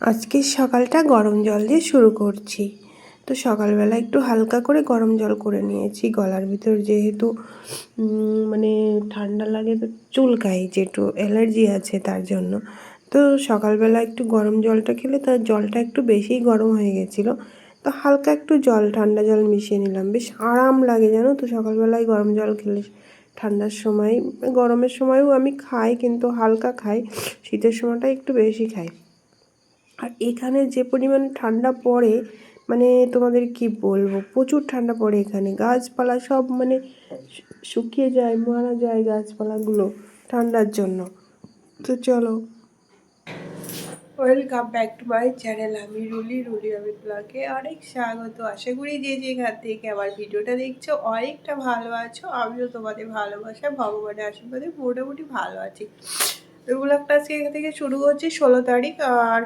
আজকের সকালটা গরম জল দিয়ে শুরু করছি। তো সকালবেলা একটু হালকা করে গরম জল করে নিয়েছি। গলার ভিতর যেহেতু মানে ঠান্ডা লাগে তো চুলকাই যেটু অ্যালার্জি আছে তার জন্য। তো সকালবেলা একটু গরম জলটা খেলে তার জলটা একটু বেশিই গরম হয়ে গেছিল। তো হালকা একটু জল, ঠান্ডা জল মিশিয়ে নিলাম। বেশ আরাম লাগে জানো তো সকালবেলায় গরম জল খেলে। ঠান্ডার সময়, গরমের সময়ও আমি খাই, কিন্তু হালকা খাই। শীতের সময়টা একটু বেশি খাই। আর এখানে যে পরিমাণ ঠান্ডা পড়ে মানে তোমাদের কি বলব? প্রচুর ঠান্ডা পড়ে এখানে। গাছপালা সব মানে শুকিয়ে যায়, মারা যায় গাছপালাগুলো ঠান্ডার জন্য। তো চলো। Welcome back to my channel আমি রুলি রুলি আমি ব্লগে অনেক স্বাগত। আশা করি যে যেখান থেকে আমার ভিডিওটা দেখছ অনেকটা ভালো আছো। আমিও তোমাদের ভালোবাসা, ভগবানের আশীর্বাদে মোটামুটি ভালো আছি। তো ব্লগটা আজকে এখান থেকে শুরু হচ্ছে ষোলো তারিখ আর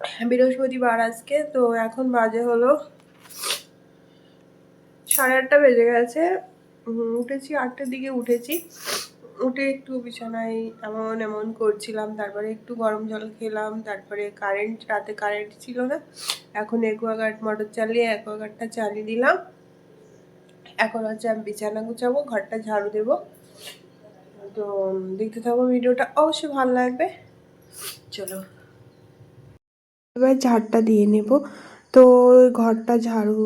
বৃহস্পতিবার আজকে, তো এখন বাজে হলো সাড়ে আটটা বেজে গেছে। উঠেছি, আটটার দিকে উঠেছি। উঠে একটু বিছানায় এমন এমন করছিলাম, তারপরে একটু গরম জল খেলাম, তারপরে কারেন্ট রাতে কারেন্ট ছিল না। এখন অ্যাকোয়াগার্ড মোটর চালিয়ে অ্যাকোয়াগার্ডটা চালিয়ে দিলাম। এখন হচ্ছে আমি বিছানা গুছাবো, ঘরটা ঝাড়ু দেবো। তো, দেখতে থাকব ভিডিওটা, অবশ্যই ভালো লাগবে। চলো। এবার ঝাড়টা দিয়ে নেব। তো ঘরটা ঝাড়ু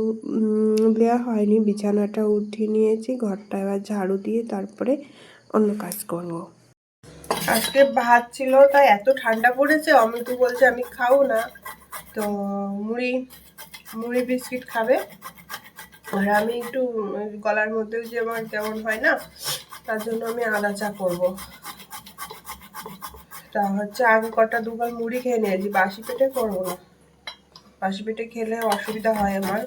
দেওয়া হয়নি, বিছানাটা উঠিয়ে নিয়েছি। ঘরটা এবার ঝাড়ু দিয়ে তারপরে অন্য কাজ করব। আজকে ভাত ছিল, তাই এত ঠান্ডা পড়েছে, অমিত বলছে আমি খাব না। তো মুড়ি মুড়ি বিস্কিট খাবে। আর আমি একটু গলার মধ্যেও যে আমার কেমন হয় না, তার জন্য আমি আদা চা করব। তা হচ্ছে আগে কটা দুবার মুড়ি খেয়ে নিয়েছি, বাসি পেটে করব না। বাসি পেটে খেলে অসুবিধা হয় আমার।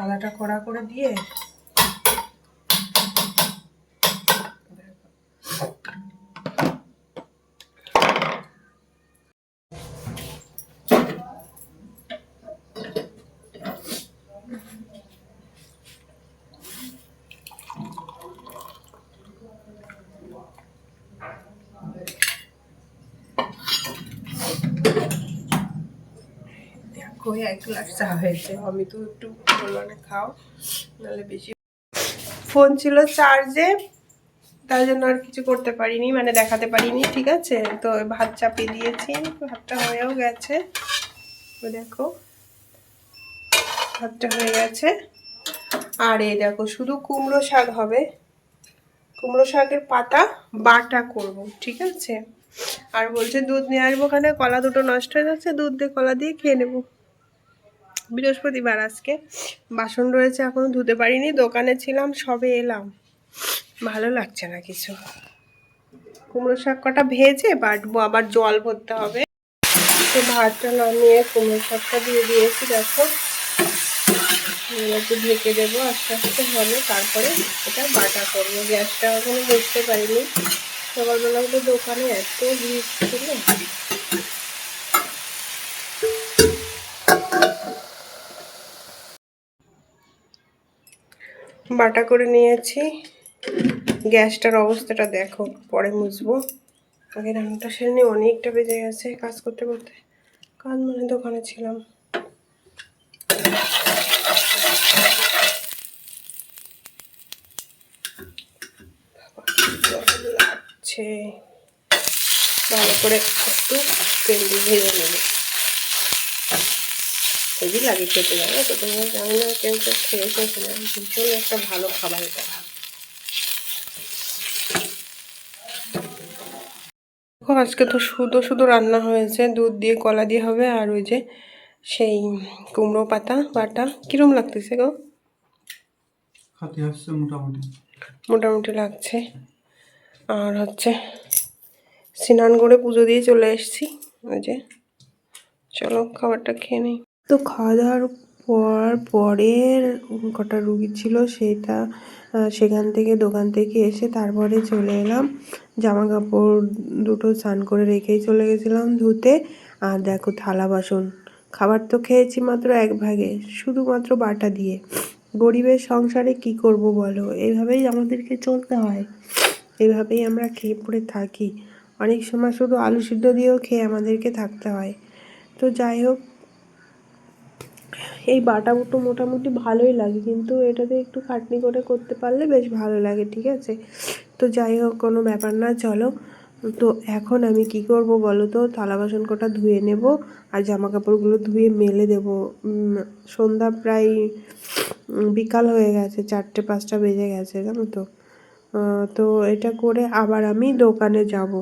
আদাটা কড়া করে দিয়ে দেখো এক গ্লাস চা হয়েছে। আমি তো একটু না খাও, নাহলে বেশি। ফোন ছিল চার্জে, তার জন্য আর কিছু করতে পারিনি মানে দেখাতে পারিনি, ঠিক আছে? তো ভাত চাপিয়ে দিয়েছি, ভাতটা হয়েও গেছে। দেখো, ভাতটা হয়ে গেছে। আর এই দেখো, শুধু কুমড়ো শাক হবে। কুমড়ো শাকের পাতা বাটা করব, ঠিক আছে? আর বলছে দুধ নিয়ে আসব ওখানে, কলা দুটো নষ্ট হয়ে যাচ্ছে, দুধ দিয়ে কলা দিয়ে খেয়ে নেব। বৃহস্পতিবার আজকে। বাসন রয়েছে, এখনও ধুতে পারিনি, দোকানে ছিলাম, সবে এলাম। ভালো লাগছে না কিছু। কুমড়ো শাক কটা ভেজে বাটবো, আবার জল ভরতে হবে। তো ভাতটা নামিয়ে কুমড়ো শাকটা দিয়ে দিয়েছি, দেখো। একটু ঢেকে দেবো, আস্তে আস্তে হবে। তারপরে এটা বাটা করব, গ্যাসটা এখনও বুঝতে পারিনি। সকালবেলা তো দোকানে এত ভিড় ছিল। বাটা করে নিয়েছি। গ্যাসটার অবস্থাটা দেখো, পরে মুছবো। আগে রান্নাটা সেরে নিয়ে অনেকটা বেজে গেছে কাজ করতে করতে। কাজ মানে দোকানে ছিলাম। ভালো করে একটু তেল দিয়ে ভেজে নেবে। হেভি লাগে খেতে জানো তো তোমরা জানি না কেউ কেউ খেয়েছো কিনা? ভীষণ একটা ভালো খাবার এটা। দেখো আজকে তো শুধু শুধু রান্না হয়েছে। দুধ দিয়ে কলা দিয়ে হবে আর ওই যে সেই কুমড়ো পাতা বাটা। কিরম লাগতেছে গো? মোটামুটি। মোটামুটি লাগছে। আর হচ্ছে স্নান করে পুজো দিয়ে চলে এসেছি। ওই যে চলো খাবারটা খেয়ে নিই। তো খাওয়া দাওয়ার পর পরের কটা রুগী ছিল সেটা সেখান থেকে, দোকান থেকে এসে তারপরে চলে এলাম। জামা কাপড় দুটো স্নান করে রেখেই চলে গেছিলাম ধুতে। আর দেখো থালা বাসন। খাবার তো খেয়েছি মাত্র এক ভাগে, শুধুমাত্র বাটা দিয়ে। গরিবের সংসারে কি করব বলো? এইভাবেই আমাদেরকে চলতে হয়। এভাবেই আমরা খেয়ে পড়ে থাকি। অনেক সময় শুধু আলু সিদ্ধ দিয়েও খেয়ে আমাদেরকে থাকতে হয়। তো যাই হোক এই বাটা বুটো মোটামুটি ভালোই লাগে, কিন্তু এটাতে একটু খাটনি করে করতে পারলে বেশ ভালো লাগে, ঠিক আছে? তো যাই হোক, কোনো ব্যাপার না, চলো। তো এখন আমি কি করব বলো তো? থালা বাসন কটা ধুয়ে নেব আর জামা কাপড়গুলো ধুয়ে মেলে দেব। সন্ধ্যা প্রায় বিকাল হয়ে গেছে, চারটে, পাঁচটা বেজে গেছে, জানো তো? তো এটা করে আবার আমি দোকানে যাব।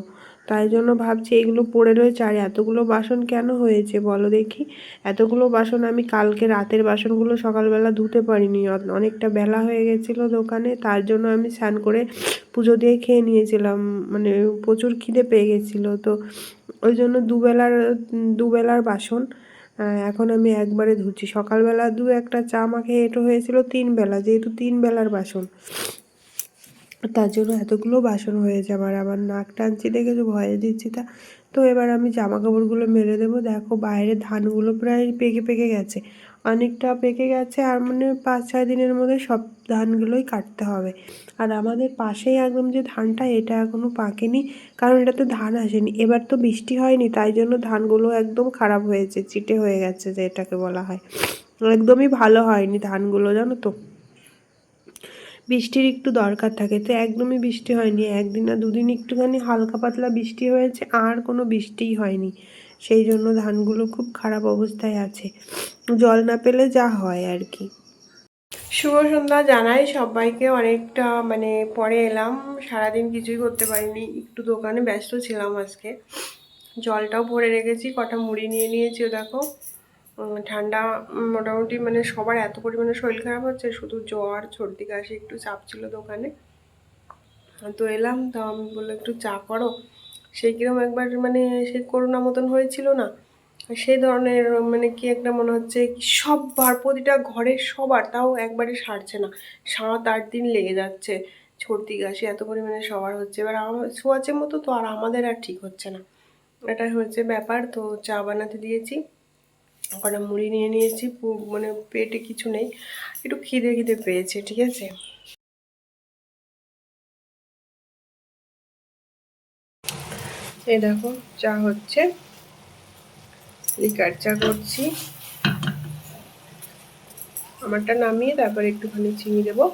তাই জন্য ভাবছি এগুলো পড়ে রয়েছে। আর এতগুলো বাসন কেন হয়েছে বলো দেখি? এতগুলো বাসন আমি কালকে রাতের বাসনগুলো সকালবেলা ধুতে পারিনি। অনেকটা বেলা হয়ে গেছিল দোকানে, তার জন্য আমি স্নান করে পুজো দিয়ে খেয়ে নিয়েছিলাম। মানে প্রচুর খিদে পেয়ে গেছিল। তো ওই জন্য দুবেলার দুবেলার বাসন এখন আমি একবারে ধুচ্ছি। সকালবেলা দু একটা চা মাখে, এটো হয়েছিল তিন বেলা যেহেতু তিন বেলার বাসন। তার জন্য এতগুলো বাসন হয়ে যাবে আর আমার নাক টানছি দেখেছ ভয়ে দিচ্ছি তা। তো এবার আমি জামা কাপড়গুলো মেলে দেবো। দেখো বাইরে ধানগুলো প্রায় পেকে পেকে গেছে, অনেকটা পেকে গেছে আর মানে পাঁচ ছয় দিনের মধ্যে সব ধানগুলোই কাটতে হবে। আর আমাদের পাশেই একদম যে ধানটা, এটা এখনও পাকেনি কারণ এটাতে ধান আসেনি। এবার তো বৃষ্টি হয়নি, তাই জন্য ধানগুলো একদম খারাপ হয়েছে, চিটে হয়ে গেছে যে এটাকে বলা হয়। একদমই ভালো হয়নি ধানগুলো, জানো তো। বৃষ্টির একটু দরকার থাকে। তো একদমই বৃষ্টি হয়নি। একদিন না দুদিন একটুখানি হালকা পাতলা বৃষ্টি হয়েছে, আর কোনো বৃষ্টিই হয়নি। সেই জন্য ধানগুলো খুব খারাপ অবস্থায় আছে। জল না পেলে যা হয় আর কি। শুভ সন্ধ্যা জানাই। সবাইকে অনেকটা মানে পরে এলাম। সারাদিন কিছুই করতে পারিনি। একটু দোকানে ব্যস্ত ছিলাম আজকে। জলটাও ভরে রেখেছি। কটা মুড়ি নিয়ে নিয়েছি দেখো। ঠান্ডা মোটামুটি মানে সবার এত পরিমাণে শরীর খারাপ হচ্ছে, শুধু জ্বর, সর্দি, কাশি, একটু চাপ ছিল দোকানে। তো এলাম, তো আমি বলল একটু চা করো। সেই কিরম একবার মানে সেই করোনা মতন হয়েছিল না। সেই ধরনের মানে কি একটা মনে হচ্ছে সববার প্রতিটা ঘরের সবার, তাও একবারে সারছে না। সাত আট দিন লেগে যাচ্ছে, সর্দি, কাশি, এত পরিমাণে সবার হচ্ছে। এবার আমার ছোঁয়াচে মতো তো আর আমাদের আর ঠিক হচ্ছে না। এটা হচ্ছে ব্যাপার, তো চা বানাতে দিয়েছি। কটা মুড়ি নিয়ে নিয়েছি মানে পেটে কিছু নেই। একটু খিদে খিদে পেয়েছে, ঠিক আছে? এই দেখো, চা হচ্ছে। লিকার চা করছি। আমারটা নামিয়ে তারপর একটুখানি চিনি দেবো।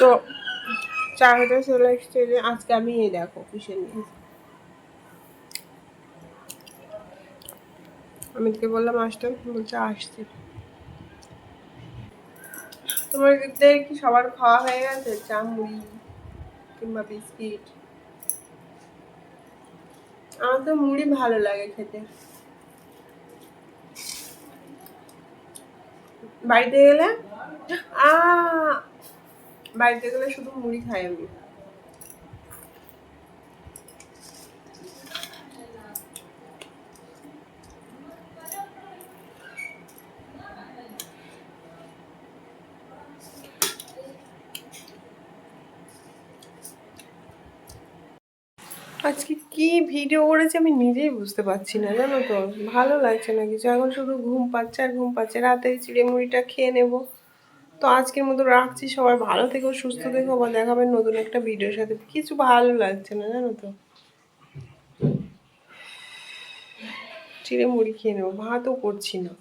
তো চা চলে এসছে আজকে আমি এই দেখো কিসের নিয়ে। অমিতকে বললাম আসতে বলছে আসছে। তোমার কি সবার খাওয়া হয়ে গেছে? চা মুড়ি কিংবা বিস্কিট? আমার তো মুড়ি ভালো লাগে খেতে। বাড়িতে গেলে? আ বাড়িতে গেলে শুধু মুড়ি খাই আমি। আজকে কি ভিডিও করেছে আমি নিজেই বুঝতে পারছি না, জানো তো? ভালো লাগছে না কিছু। এখন শুধু ঘুম পাচ্ছে আর ঘুম পাচ্ছে। রাতে চিড়ে মুড়িটা খেয়ে নেব। তো আজকের মতো রাখছি। সবাই ভালো থেকো, সুস্থ থেকো বা দেখাবেন নতুন একটা ভিডিওর সাথে। কিছু ভালো লাগছে না, জানো তো? চিড়ে মুড়ি খেয়ে নেব, ভাতও করছি না।